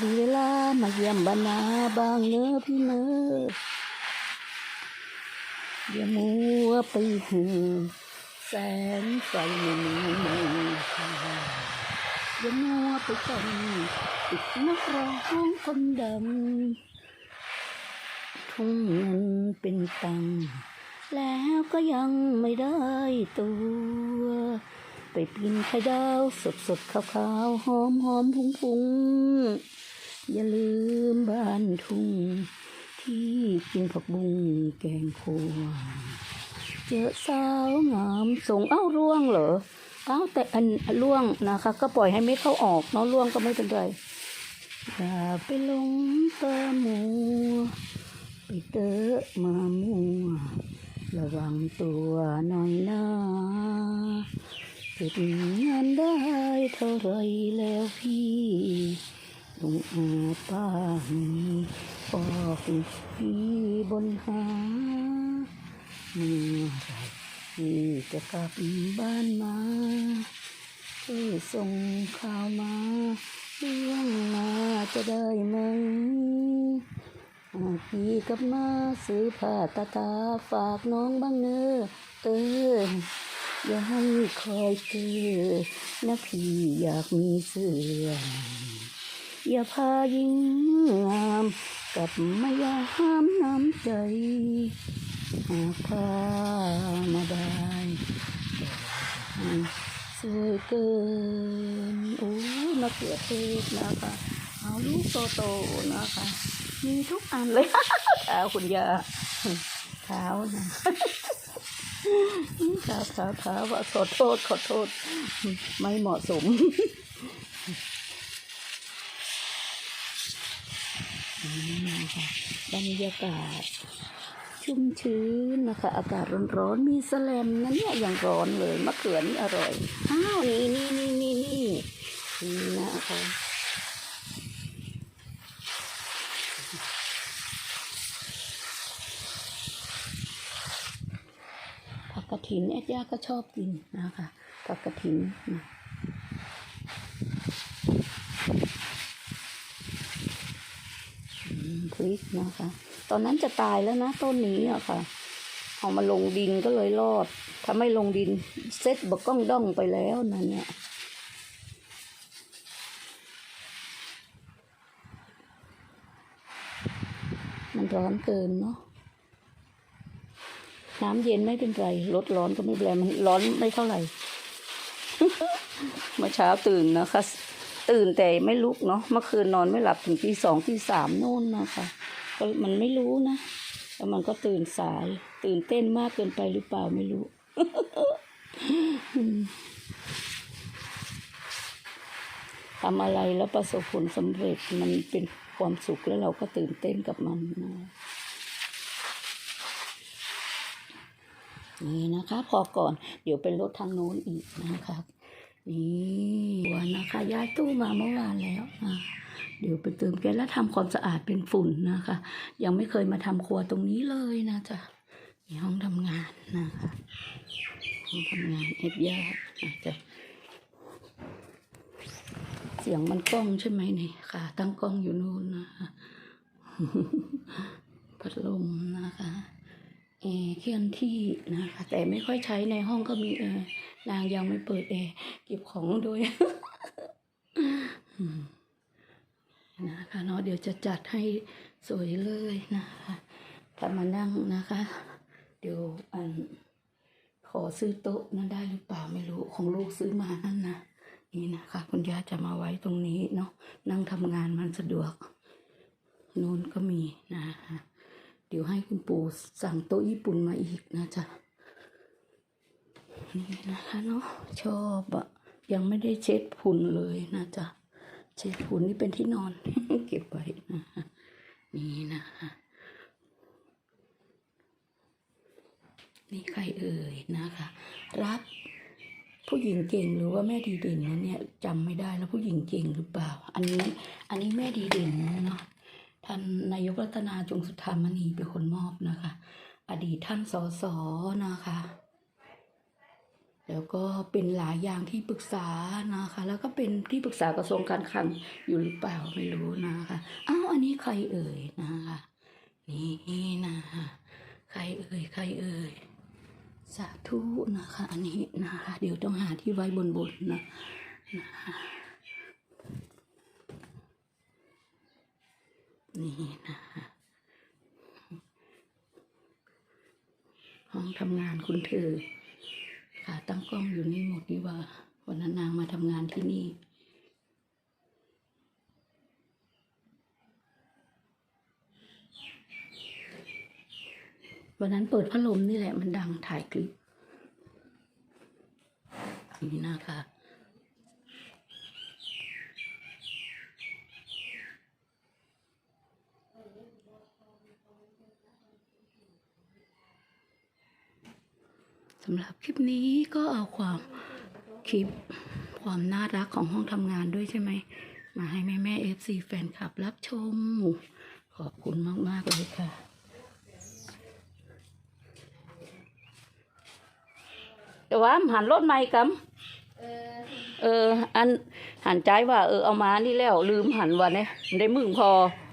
มีเวลามาเยี่ยมบรรณาบางเนื้อพี่เนื้ออย่ามัวไปหูแสงไฟในมืออย่ามัวไปจนติดนักร้องคนดังทุ่งเงินเป็นตัง แล้วก็ยังไม่ได้ตัว ไปปีนไข่ดาวสดสดๆขาวขาวๆหอมหอมพุงพุงๆอย่าลืมบ้านทุ่ง ที่กินผักบุ้งแกงคั่วเจอสาวงามส่งเอ้าร่วงเหรอเอ้าแต่อันร่วงนะคะ ก็ปล่อยให้เม็ดเข้าออกเนาะร่วงก็ไม่เป็นไรอย่าไปลงเตอมัวไปเตอมามัวระวังตัวหน่อยนะ เก็บเงินได้เท่าไรแล้วพี่ลุงอาป้ามีบอกพี่บนหาเมื่อไรพี่จะกลับบ้านมาช่วยส่งข่าวมาเรื่องมาจะได้ไหมพี่กลับมาซื้อผ้าตาตาฝากน้องบ้างเนอเออ อย่าให้คอยเจอนะพี่อยากมีเสื้อ อย่าพายิงงามกลับมายาห้ามน้ำใจ หากพามาได้แต่ให้สวยเกิน โอ้มะเขือเทศนะคะ เอาลูกโตๆนะคะ มีทุกอันเลยเท้าคุณยาเท้านะ เท้าเท้าเท้าขอโทษขอโทษ ไม่เหมาะสมนี่นะคะบรรยากาศ ชุ่มชื้นนะคะ อากาศร้อนๆมีแสแลมนะเนี่ยอย่างร้อนเลยมะเขือนี่อร่อยอ้าวนี่นี่นี่นี่นี่นี่นะคะ ผักก ระถินแอดย่าก็ชอบกินนะคะผักกระถินนะพริกนะคะ ตอนนั้นจะตายแล้วนะต้นนี้อะค่ะเอามาลงดินก็เลยรอด ถ้าไม่ลงดินเซ็ตบกก้องด้องไปแล้วนะเนี่ยมันร้อนเกินเนาะ น้ำเย็นไม่เป็นไรลดร้อนก็ไม่เป็นไรมันร้อนไม่เท่าไหร่เมื่อเช้าตื่นนะคะ ตื่นแต่ไม่ลุกเนาะเมื่อคืนนอนไม่หลับถึงตีสองตีสามนู่นนะคะก็มันไม่รู้นะแล้วมันก็ตื่นสาย ตื่นเต้นมากเกินไปหรือเปล่าไม่รู้ทำอะไรแล้วประสบผลสำเร็จมันเป็นความสุขแล้วเราก็ตื่นเต้นกับมันนะ นี่นะคะ พอก่อนเดี๋ยวเป็นรถทางโน้นอีกนะคะนี่วันนะคะย้ายตู้มาเมื่อวานแล้วอะเดี๋ยวไปเติมแก๊สแล้วทำความสะอาดเป็นฝุ่นนะคะ ยังไม่เคยมาทำครัวตรงนี้เลยนะจ๊ะมีห้องทำงานนะคะห้องทำงานเอ็ดยาอาจจะเสียงมันกล้องใช่ไหมเนี่ยค่ะ ตั้งกล้องอยู่นู่นนะคะพัดลมนะคะ แอร์เคลื่อนที่นะคะ แต่ไม่ค่อยใช้ในห้องก็มีแอร์นางยังไม่เปิดแอร์เก็บของด้วยนะคะเนาะเดี๋ยวจะจัดให้สวยเลยนะคะถ้ามานั่งนะคะ เดี๋ยวอันขอซื้อโต๊ะนั้นได้หรือเปล่าไม่รู้ของลูกซื้อมานั่นนะนี่นะคะ คุณย่าจะมาไว้ตรงนี้เนาะนั่งทำงานมันสะดวกนู้นก็มีนะคะ ดี๋ยวให้คุณปู่สั่งโต๊ะญี่ปุ่นมาอีกนะจ๊ะนี่นะคะเนาะชอบอะยังไม่ได้เช็ดฝุ่นเลยนะจ๊ะเช็ดฝุ่นนี่เป็นที่นอน เก็บไว้นะคะนี่นะคะนี่ใครเอ่ยนะคะ รับผู้หญิงเก่งหรือว่าแม่ดีเด่นนะเนี่ยจำไม่ได้แล้วผู้หญิงเก่งหรือเปล่า อันนี้ อันนี้แม่ดีเด่นเนาะ ท่านนายกรัตนาจงสุธามณีเป็นคนมอบนะคะ อดีตท่านสสนะคะ แล้วก็เป็นหลายอย่างที่ปรึกษานะคะ แล้วก็เป็นที่ปรึกษากระทรวงการคลังอยู่หรือเปล่าไม่รู้นะคะอ้าวอันนี้ใครเอ่ยนะคะนี่นะคะใครเอ่ยใครเอ่ยสาธุนะคะ อันนี้นะคะ เดี๋ยวต้องหาที่ไว้บนบนนะนะคะ นี่นะคะห้องทำงานคุณเธอค่ะตั้งกล้องอยู่นี่หมดนี่ว่า วันนั้นนางมาทำงานที่นี่วันนั้นเปิดพัดลมนี่แหละมันดังถ่ายคลิป นี่นะคะ สำหรับคลิปนี้ก็เอาความคลิปความน่ารักของห้องทำงานด้วยใช่ไหม มาให้แม่แม่เอฟซีแฟนคลับรับชม ขอบคุณมาก ๆ เลยค่ะแต่ว่าหันรถไม่กำเออ อันหันใจว่า เออเอามานี่แล้ว ลืมหันวันนี้ได้มึงพอ